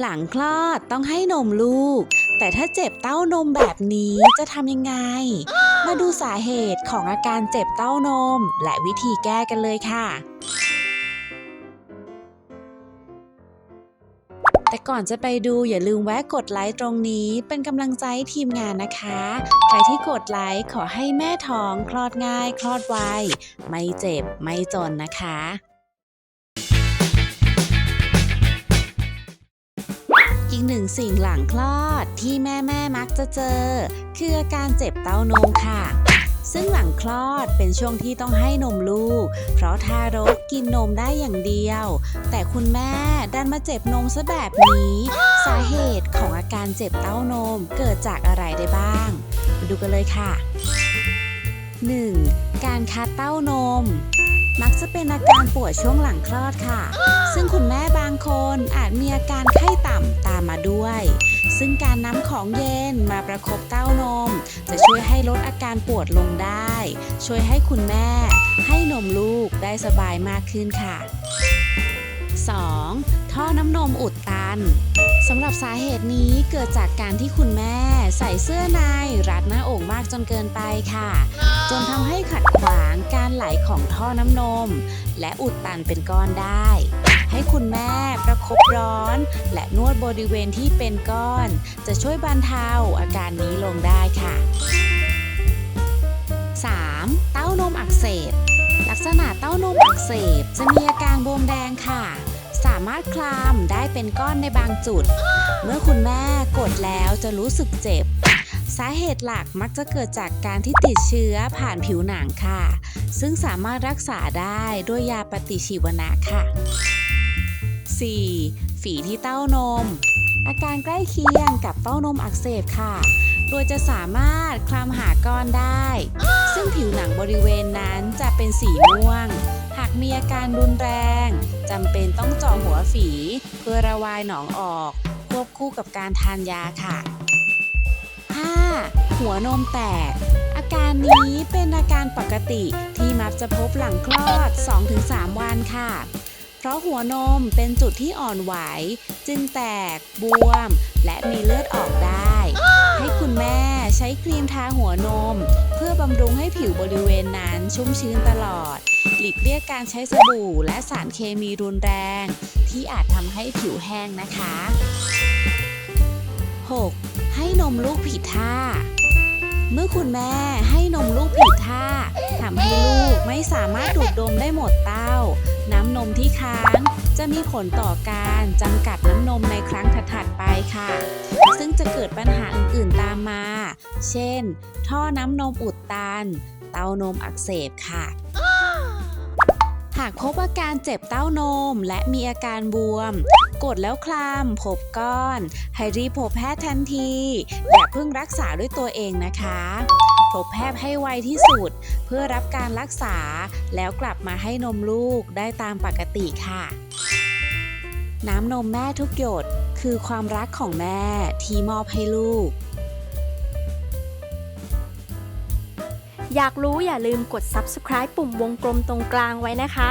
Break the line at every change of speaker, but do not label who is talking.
หลังคลอดต้องให้นมลูก แต่ถ้าเจ็บเต้านมแบบนี้จะทำยังไง มาดูสาเหตุของอาการเจ็บเต้านม และวิธีแก้กันเลยค่ะแต่ก่อนจะไปดูอย่าลืมแวะกดไลค์ตรงนี้เป็นกำลังใจทีมงานนะคะ ใครที่กดไลค์ขอให้แม่ท้องคลอดง่าย คลอดไวไม่เจ็บไม่จนนะคะ อีกหนึ่งสิ่งหลังคลอดที่แม่แม่ๆมักจะเจอ คืออาการเจ็บเต้านมค่ะ ซึ่งหลังคลอดเป็นช่วงที่ต้องให้นมลูก เพราะทารกกินนมได้อย่างเดียว แต่คุณแม่ดันมาเจ็บนมซะแบบนี้ สาเหตุของอาการเจ็บเต้านมเกิดจากอะไรได้บ้าง มาดูกันเลยค่ะ 1. การคัดเต้านม มักจะเป็นอาการปวดช่วงหลังคลอดค่ะ ซึ่งคุณแม่ คนอาจมีอาการไข้ต่ำตามมาด้วย ซึ่งการนำของเย็นมาประคบเต้านม จะช่วยให้ลดอาการปวดลงได้ ช่วยให้คุณแม่ ให้นมลูกได้สบายมากขึ้นค่ะ 2. ท่อน้ำนมอุดตันสำหรับสาเหตุนี้เกิดจากการที่คุณแม่ ใส่เสื้อในรัดหน้าอกมากจนเกินไปค่ะ จนทำให้ขัดขวางการไหลของท่อน้ำนม และอุดตันเป็นก้อนได้ ให้คุณแม่ประคบร้อน และนวดบริเวณที่เป็นก้อน จะช่วยบรรเทาอาการนี้ลงได้ค่ะ 3. เต้านมอักเสบ ลักษณะเต้านมอักเสบจะมีอาการบวมแดงค่ะ สามารถคลามได้เป็นก้อนในบางจุด เมื่อคุณแม่กดแล้วจะรู้สึกเจ็บ สาเหตุหลักมักจะเกิดจากการที่ติดเชื้อผ่านผิวหนังค่ะ ซึ่งสามารถรักษาได้ด้วยยาปฏิชีวนะค่ะ 4. ฝีที่เต้านม อาการใกล้เคียงกับเต้านมอักเสบค่ะ โดยจะสามารถคลำหาก้อนได้ ซึ่งผิวหนังบริเวณนั้นจะเป็นสีม่วง หากมีอาการรุนแรงจำเป็นต้องเจาะหัวฝี เพื่อระบายหนองออก ควบคู่กับการทานยาค่ะ 5. หัวนมแตกอาการนี้เป็นอาการปกติที่มักจะพบหลังคลอด 2-3 วันค่ะ เพราะหัวนมเป็นจุดที่อ่อนไหว จึงแตก บวม และมีเลือดออกได้ ให้คุณแม่ใช้ครีมทาหัวนม เพื่อบำรุงให้ผิวบริเวณนั้นชุ่มชื้นตลอด หลีกเลี่ยงการใช้สบู่และสารเคมีรุนแรง ที่อาจทำให้ผิวแห้งนะคะ 6. ให้นมลูกผิดท่า เมื่อคุณแม่ให้นมลูกผิดท่าทำให้ลูกไม่สามารถดูดดมได้หมดเต้า น้ำนมที่ค้าง จะมีผลต่อการจำกัดน้ำนมในครั้งถัดๆไปค่ะ ซึ่งจะเกิดปัญหาอื่นๆตามมา เช่น ท่อน้ำนมอุดตัน เต้านมอักเสบค่ะหากพบอาการเจ็บเต้านมและมีอาการบวม กดแล้วคลำพบก้อน ให้รีบพบแพทย์ทันทีอย่าเพิ่งรักษาด้วยตัวเองนะคะพบแพทย์ให้ไวที่สุด เพื่อรับการรักษาแล้วกลับมาให้นมลูกได้ตามปกติค่ะ น้ำนมแม่ทุกหยดคือความรักของแม่ที่มอบให้ลูก
อยากรู้อย่าลืมกด subscribe ปุ่มวงกลมตรงกลางไว้นะคะ